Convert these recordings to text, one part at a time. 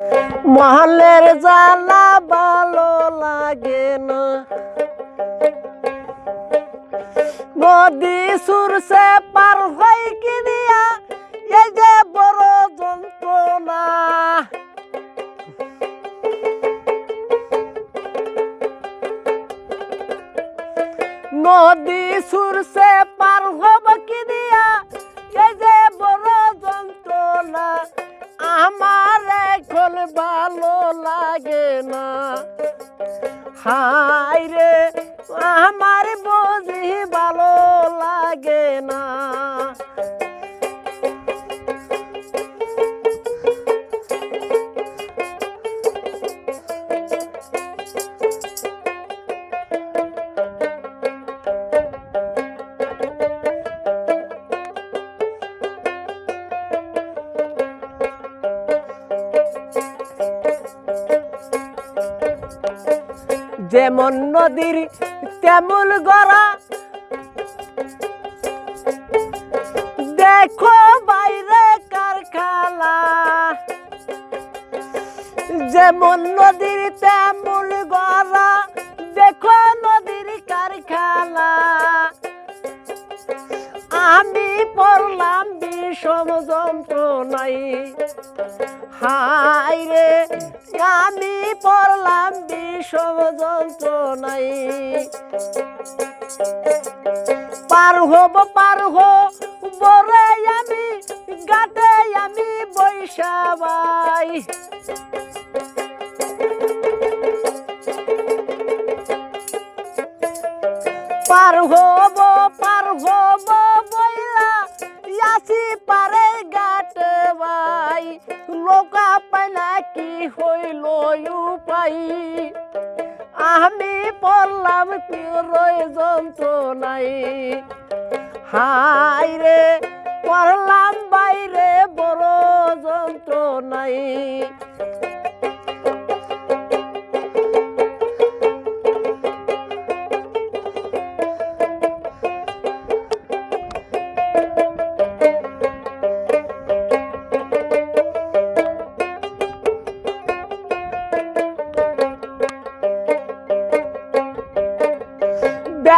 মহলের জ্বালা ভালো লাগে না। নদী সুরসে পার হয় কি দিয়া, এই যে বড় যন্ত্রণা। নদী সুরসে পার হব কি ভালো লাগে না। হায় রে আমার বুঝি যেমন নদীর তেমন গড়া। দেখো বাইরে কারখানা যেমন নদীর তেমন গড়া। বিষম যন্ত্রণাই হাই রে, আমি পড়লাম বিষম যন্ত্রণাই পার হব পার হব বরে আমি, গাতে আমি বৈশাবাই পার হব পার হব বইলা ইয়াসি পারে গাটে ভাই লোকা পাইলা কি হইল উপাই আমি পড়লাম কি রয়ে যন্ত্রণাই হাই রে পড়লাম বাইরে বড় যন্ত্রণাই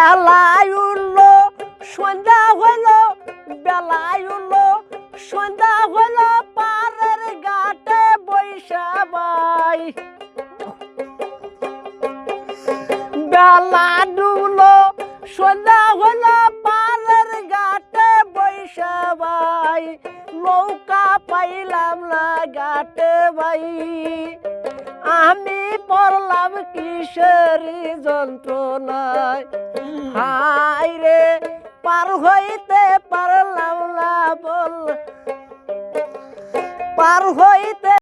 বেলায় উঠল, সন্ধ্যা হইল বেলায় উঠল, সন্ধ্যা হইল পারের ঘাটে বৈশাবাই বেলা ডুবল, সন্ধ্যা হইল পারের ঘাটে বৈশাবাই নৌকা পাইলাম না ঘাটে ভাই আমি পড়লাম কিসের যন্ত্রণায়? হাই রে পার হইতে পারলাম না বল। পার হইতে